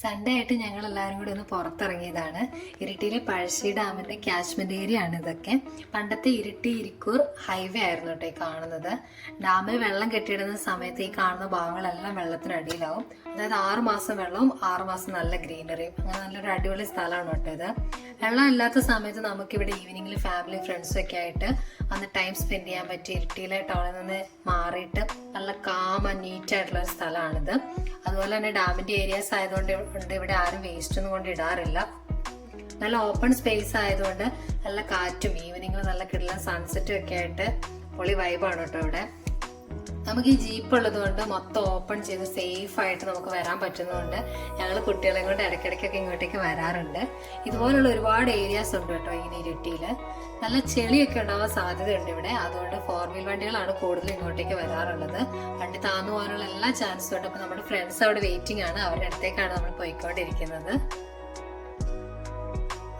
Sunday ആയിട്ട് ഞങ്ങൾ എല്ലാവരും കൂടി ഒന്ന് പുറത്തിറങ്ങിയതാണ്. ഇരിട്ടിയിലെ പഴശ്ശി ഡാമിന്റെ ക്യാച്ച്മെന്റ് ഏരിയ ആണ് ഇതൊക്കെ. പണ്ടത്തെ ഇരിട്ടി ഇരിക്കൂർ ഹൈവേ ആയിരുന്നു കേട്ടോ ഈ കാണുന്നത്. ഡാമിൽ വെള്ളം കെട്ടിയിടുന്ന സമയത്ത് ഈ കാണുന്ന ഭാഗങ്ങളെല്ലാം വെള്ളത്തിനടിയിലാവും. അതായത് ആറ് മാസം വെള്ളവും ആറ് മാസം നല്ല ഗ്രീനറിയും. അങ്ങനെ നല്ലൊരു അടിപൊളി സ്ഥലമാണ് കേട്ടോ ഇത്. വെള്ളം ഇല്ലാത്ത സമയത്ത് നമുക്കിവിടെ ഈവനിങ്ങിൽ ഫാമിലി ഫ്രണ്ട്സും ഒക്കെ ആയിട്ട് അന്ന് ടൈം സ്പെൻഡ് ചെയ്യാൻ പറ്റി ഇരിട്ടിയിലെ ടൗണിൽ നിന്ന് മാറിയിട്ട് നല്ല കാമ നീറ്റ് ആയിട്ടുള്ള ഒരു സ്ഥലമാണിത്. അതുപോലെ തന്നെ ഡാമിന്റെ ഏരിയാസ് ആയതുകൊണ്ട് ഉണ്ട്. ഇവിടെ ആരും വേസ്റ്റ് ഒന്നും കൊണ്ട് ഇടാറില്ല. നല്ല ഓപ്പൺ സ്പേസ് ആയതുകൊണ്ട് നല്ല കാറ്റും ഈവനിങ്ങിൽ നല്ല കിടലും സൺസെറ്റും ഒക്കെ ആയിട്ട് പൊളി വൈബാണ് കേട്ടോ ഇവിടെ. നമുക്ക് ഈ ജീപ്പ് ഉള്ളത് കൊണ്ട് മൊത്തം ഓപ്പൺ ചെയ്ത് സേഫ് ആയിട്ട് നമുക്ക് വരാൻ പറ്റുന്നതുകൊണ്ട് ഞങ്ങൾ കുട്ടികളെ കൊണ്ട് ഇടയ്ക്കിടയ്ക്കൊക്കെ ഇങ്ങോട്ടേക്ക് വരാറുണ്ട്. ഇതുപോലുള്ള ഒരുപാട് ഏരിയാസ് ഉണ്ട് കേട്ടോ ഇങ്ങനെ ഇരുട്ടിയിൽ നല്ല ചെളിയൊക്കെ ഉണ്ടാവാൻ സാധ്യതയുണ്ട് ഇവിടെ. അതുകൊണ്ട് ഫോർ വീൽ വണ്ടികളാണ് കൂടുതൽ ഇങ്ങോട്ടേക്ക് വരാറുള്ളത്. വണ്ടി താന്നു പോകാനുള്ള എല്ലാ ചാൻസും ഉണ്ട്. അപ്പോൾ നമ്മുടെ ഫ്രണ്ട്സ് അവിടെ വെയിറ്റിംഗ് ആണ്. അവരുടെ അടുത്തേക്കാണ് നമ്മൾ പോയിക്കൊണ്ടിരിക്കുന്നത്.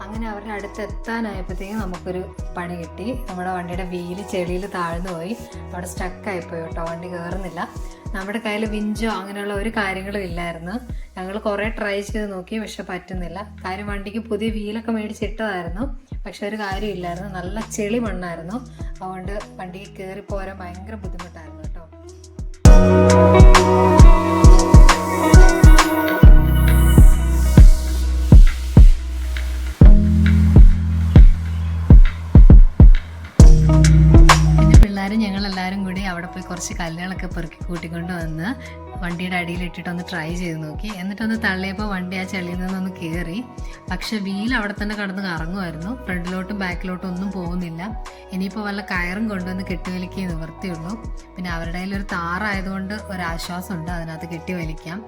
അങ്ങനെ അവരുടെ അടുത്ത് എത്താനായപ്പോഴത്തേക്കും നമുക്കൊരു പണി കിട്ടി. നമ്മുടെ വണ്ടിയുടെ വീൽ ചെളിയിൽ താഴ്ന്നു പോയി. അവിടെ സ്റ്റക്കായി പോയി കേട്ടോ. വണ്ടി കയറുന്നില്ല നമ്മുടെ കയ്യിൽ വിഞ്ചോ അങ്ങനെയുള്ള ഒരു കാര്യങ്ങളും ഇല്ലായിരുന്നു. ഞങ്ങൾ കുറേ ട്രൈ ചെയ്ത് നോക്കി പക്ഷെ പറ്റുന്നില്ല. കാര്യം വണ്ടിക്ക് പുതിയ വീലൊക്കെ മേടിച്ചിട്ടതായിരുന്നു പക്ഷെ ഒരു കാര്യമില്ലായിരുന്നു. നല്ല ചെളി മണ്ണായിരുന്നു. അതുകൊണ്ട് വണ്ടിക്ക് കയറി പോരാൻ ഭയങ്കര ബുദ്ധിമുട്ടായിരുന്നു. എല്ലാവരും കൂടി അവിടെ പോയി കുറച്ച് കല്ലുകളൊക്കെ പെറുക്കി കൂട്ടിക്കൊണ്ട് വന്ന് വണ്ടിയുടെ അടിയിൽ ഇട്ടിട്ട് ഒന്ന് ട്രൈ ചെയ്ത് നോക്കി. എന്നിട്ടൊന്ന് തള്ളിയപ്പോൾ വണ്ടി ആ ചെളിയിൽ നിന്നൊന്ന് കയറി പക്ഷെ വീൽ അവിടെ തന്നെ കടന്ന് കറങ്ങുമായിരുന്നു. ഫ്രണ്ടിലോട്ടും ബാക്കിലോട്ടും ഒന്നും പോകുന്നില്ല. ഇനിയിപ്പോൾ വല്ല കയറും കൊണ്ടുവന്ന് കെട്ടിവലിക്കേ നിവർത്തിയുള്ളൂ പിന്നെ അവരുടെ കയ്യിൽ ഒരു താറായതുകൊണ്ട് ഒരാശ്വാസമുണ്ട് അതിനകത്ത് കെട്ടി വലിക്കാം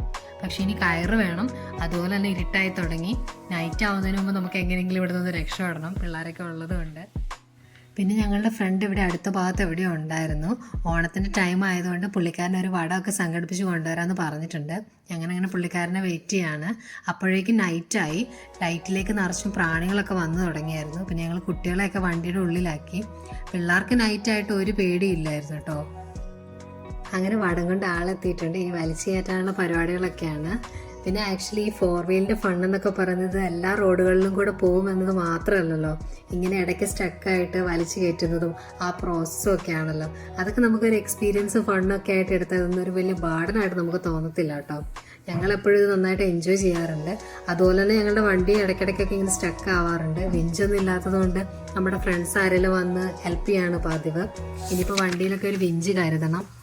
പക്ഷെ ഇനി കയറ് വേണം. അതുപോലെ തന്നെ ഇരുട്ടായി തുടങ്ങി. നൈറ്റ് ആവുന്നതിന് മുമ്പ് നമുക്ക് എങ്ങനെയെങ്കിലും ഇവിടെ നിന്ന് രക്ഷപ്പെടണം. പിള്ളേരൊക്കെ ഉള്ളതുകൊണ്ട്. പിന്നെ ഞങ്ങളുടെ ഫ്രണ്ട് ഇവിടെ അടുത്ത ഭാഗത്ത് എവിടെയോ ഉണ്ടായിരുന്നു. ഓണത്തിന്റെ ടൈം ആയതുകൊണ്ട് പുള്ളിക്കാരൻ ഒരു വടമൊക്കെ സംഘടിപ്പിച്ച് കൊണ്ടുവരാമെന്ന് പറഞ്ഞിട്ടുണ്ട്. അങ്ങനെ പുള്ളിക്കാരനെ വെയിറ്റ് ചെയ്യാണ്. അപ്പോഴേക്കും നൈറ്റായി ലൈറ്റിലേക്ക് നിറച്ചും പ്രാണികളൊക്കെ വന്നു തുടങ്ങിയായിരുന്നു. പിന്നെ ഞങ്ങൾ കുട്ടികളെയൊക്കെ വണ്ടിയുടെ ഉള്ളിലാക്കി. പിള്ളേർക്ക് നൈറ്റായിട്ട് ഒരു പേടിയില്ലായിരുന്നു കേട്ടോ. അങ്ങനെ വടം കൊണ്ട് ആളെത്തിയിട്ടുണ്ട്. ഇനി വലിച്ചു കയറ്റാനുള്ള പരിപാടികളൊക്കെയാണ്. പിന്നെ ആക്ച്വലി ഈ ഫോർ വീലിന്റെ ഫണ്ട് എന്നൊക്കെ പറയുന്നത് എല്ലാ റോഡുകളിലും കൂടെ പോകുമെന്നത് മാത്രമല്ലല്ലോ. ഇങ്ങനെ ഇടയ്ക്ക് സ്റ്റക്കായിട്ട് വലിച്ചു കയറ്റുന്നതും ആ പ്രോസസ്സും ഒക്കെ ആണല്ലോ അതൊക്കെ നമുക്കൊരു എക്സ്പീരിയൻസ് ഫണ്ടൊക്കെ ആയിട്ട് എടുത്തതൊന്നും ഒരു വലിയ ബാഡനായിട്ട് നമുക്ക് തോന്നത്തില്ല കേട്ടോ. ഞങ്ങൾ എപ്പോഴും ഇത് നന്നായിട്ട് എൻജോയ് ചെയ്യാറുണ്ട്. അതുപോലെ തന്നെ ഞങ്ങളുടെ വണ്ടി ഇടയ്ക്കിടയ്ക്കൊക്കെ ഇങ്ങനെ സ്റ്റക്ക് ആവാറുണ്ട്. വിഞ്ചൊന്നും ഇല്ലാത്തത് കൊണ്ട് നമ്മുടെ ഫ്രണ്ട്സ് ആരെങ്കിലും വന്ന് ഹെൽപ്പ് ചെയ്യാണ് പതിവ്. ഇനിയിപ്പോൾ വണ്ടിയിലൊക്കെ ഒരു വിഞ്ച് കരുതണം.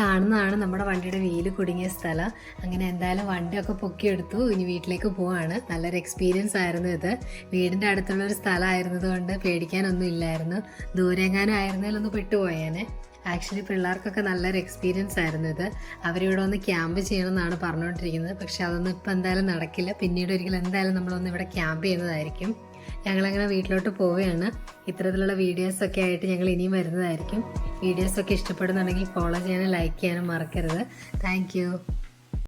കാണുന്നതാണ് നമ്മുടെ വണ്ടിയുടെ വീൽ കുടുങ്ങിയ സ്ഥലം. അങ്ങനെ എന്തായാലും വണ്ടിയൊക്കെ പൊക്കിയെടുത്തു. ഇനി വീട്ടിലേക്ക് പോവാണ്. നല്ലൊരു എക്സ്പീരിയൻസ് ആയിരുന്നു ഇത്. വീടിന്റെ അടുത്തുള്ള ഒരു സ്ഥലമായിരുന്നത് കൊണ്ട് പേടിക്കാനൊന്നും ഇല്ലായിരുന്നു. ദൂരെങ്ങാനും ആയിരുന്നാലൊന്ന് ഒന്ന് പെട്ടുപോയേനെ. ആക്ച്വലി പിള്ളേർക്കൊക്കെ നല്ലൊരു എക്സ്പീരിയൻസ് ആയിരുന്നു ഇത്. അവരിവിടെ ഒന്ന് ക്യാമ്പ് ചെയ്യണമെന്നാണ് പറഞ്ഞുകൊണ്ടിരിക്കുന്നത് പക്ഷെ അതൊന്നും ഇപ്പം എന്തായാലും നടക്കില്ല. പിന്നീട് ഒരിക്കലും എന്തായാലും നമ്മളൊന്ന് ഇവിടെ ക്യാമ്പ് ചെയ്യുന്നതായിരിക്കും. ഞങ്ങളങ്ങനെ വീട്ടിലോട്ട് പോവുകയാണ്. ഇത്തരത്തിലുള്ള വീഡിയോസൊക്കെ ആയിട്ട് ഞങ്ങൾ ഇനിയും വരുന്നതായിരിക്കും. വീഡിയോസൊക്കെ ഇഷ്ടപ്പെടുന്നുണ്ടെങ്കിൽ ഫോളോ ചെയ്യാനും ലൈക്ക് ചെയ്യാനും മറക്കരുത്. താങ്ക്